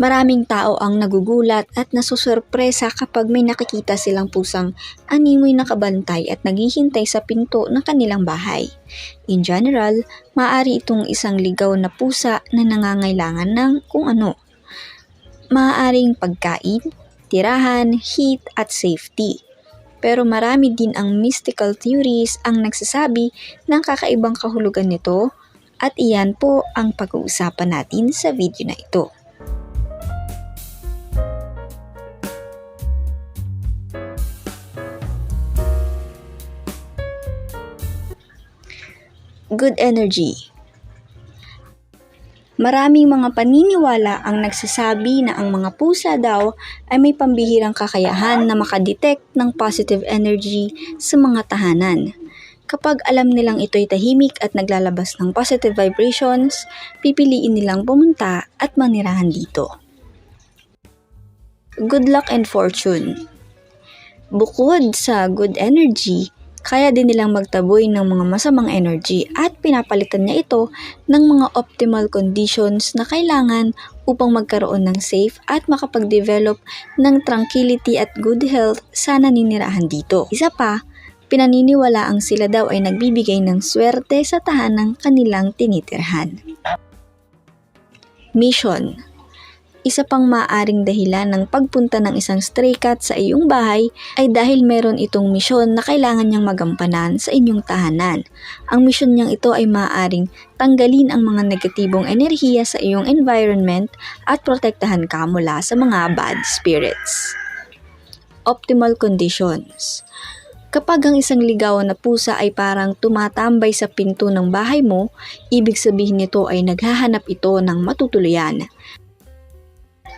Maraming tao ang nagugulat at nasusurpresa kapag may nakikita silang pusang animoy nakabantay at naghihintay sa pinto ng kanilang bahay. In general, maaari itong isang ligaw na pusa na nangangailangan ng kung ano. Maaaring pagkain, tirahan, heat at safety. Pero marami din ang mystical theories ang nagsasabi ng kakaibang kahulugan nito at iyan po ang pag-uusapan natin sa video na ito. Good energy. Maraming mga paniniwala ang nagsasabi na ang mga pusa daw ay may pambihirang kakayahan na makadetect ng positive energy sa mga tahanan. Kapag alam nilang ito'y tahimik at naglalabas ng positive vibrations, pipiliin nilang pumunta at manirahan dito. Good luck and fortune. Bukod sa good energy, kaya din nilang magtaboy ng mga masamang energy at pinapalitan niya ito ng mga optimal conditions na kailangan upang magkaroon ng safe at makapag-develop ng tranquility at good health sa naninirahan dito. Isa pa, pinaniniwala ang sila daw ay nagbibigay ng swerte sa tahanang kanilang tinitirhan. Mission isa pang maaring dahilan ng pagpunta ng isang stray cat sa iyong bahay ay dahil meron itong misyon na kailangan niyang magampanan sa inyong tahanan. Ang misyon niyang ito ay maaring tanggalin ang mga negatibong enerhiya sa iyong environment at protektahan ka mula sa mga bad spirits. Optimal conditions Kapag ang isang ligawan na pusa ay parang tumatambay sa pinto ng bahay mo, ibig sabihin nito ay naghahanap ito ng matutuluyan.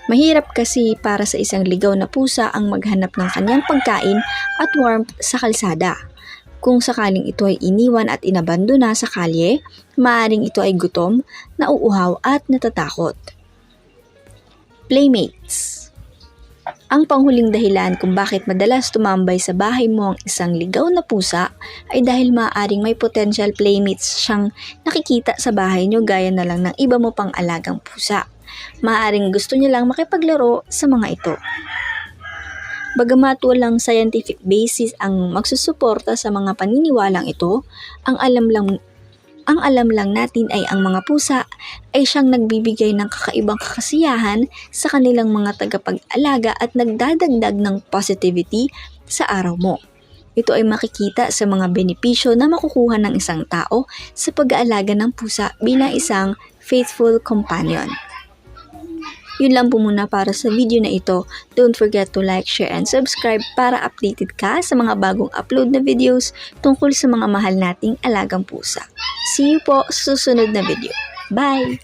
Mahirap kasi para sa isang ligaw na pusa ang maghanap ng kanyang pagkain at warmth sa kalsada. Kung sakaling ito ay iniwan at inabandona sa kalye, maaaring ito ay gutom, nauuhaw at natatakot. Playmates Ang panghuling dahilan kung bakit madalas tumambay sa bahay mo ang isang ligaw na pusa ay dahil maaaring may potential playmates siyang nakikita sa bahay nyo gaya na lang ng iba mo pang alagang pusa maaring gusto niya lang makipaglaro sa mga ito. Bagamat walang scientific basis ang magsusuporta sa mga paniniwalang ito, ang alam lang ang alam lang natin ay ang mga pusa ay siyang nagbibigay ng kakaibang kakasiyahan sa kanilang mga tagapag-alaga at nagdadagdag ng positivity sa araw mo. Ito ay makikita sa mga benepisyo na makukuha ng isang tao sa pag-aalaga ng pusa bilang isang faithful companion. Yun lang po muna para sa video na ito. Don't forget to like, share, and subscribe para updated ka sa mga bagong upload na videos tungkol sa mga mahal nating alagang pusa. See you po susunod na video. Bye!